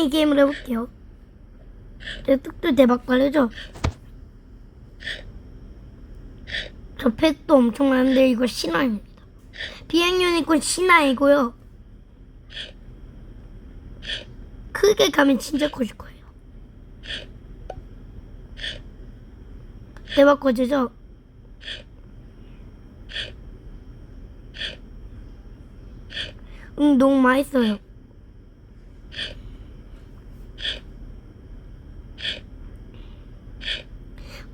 이 게임을 해볼게요. 제 뚝뚝 대박 빨리죠? 저 팩도 엄청 많은데 이거 신화입니다. 비행 유니콘 신화이고요. 크게 가면 진짜 커질 거예요. 대박 커지죠? 응, 너무 맛있어요.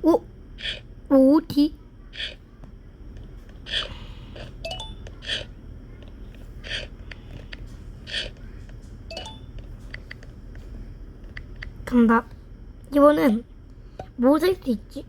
오, 오, 어디? 간다. 이번엔 뭐살수 있지?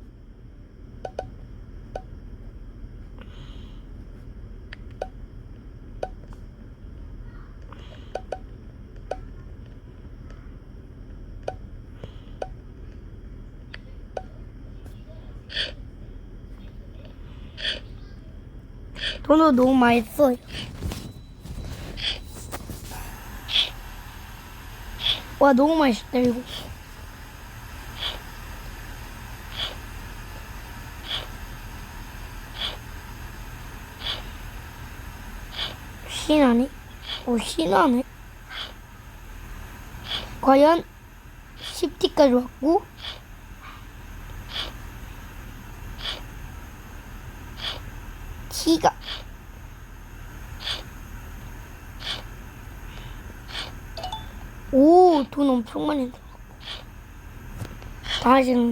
돈을 너무 많이 써요. 와 너무 맛있다 이거. 신하네? 오 신하네. 과연 10티까지 왔고 키가 오, 돈 엄청 많이 들어갔고. 다 지금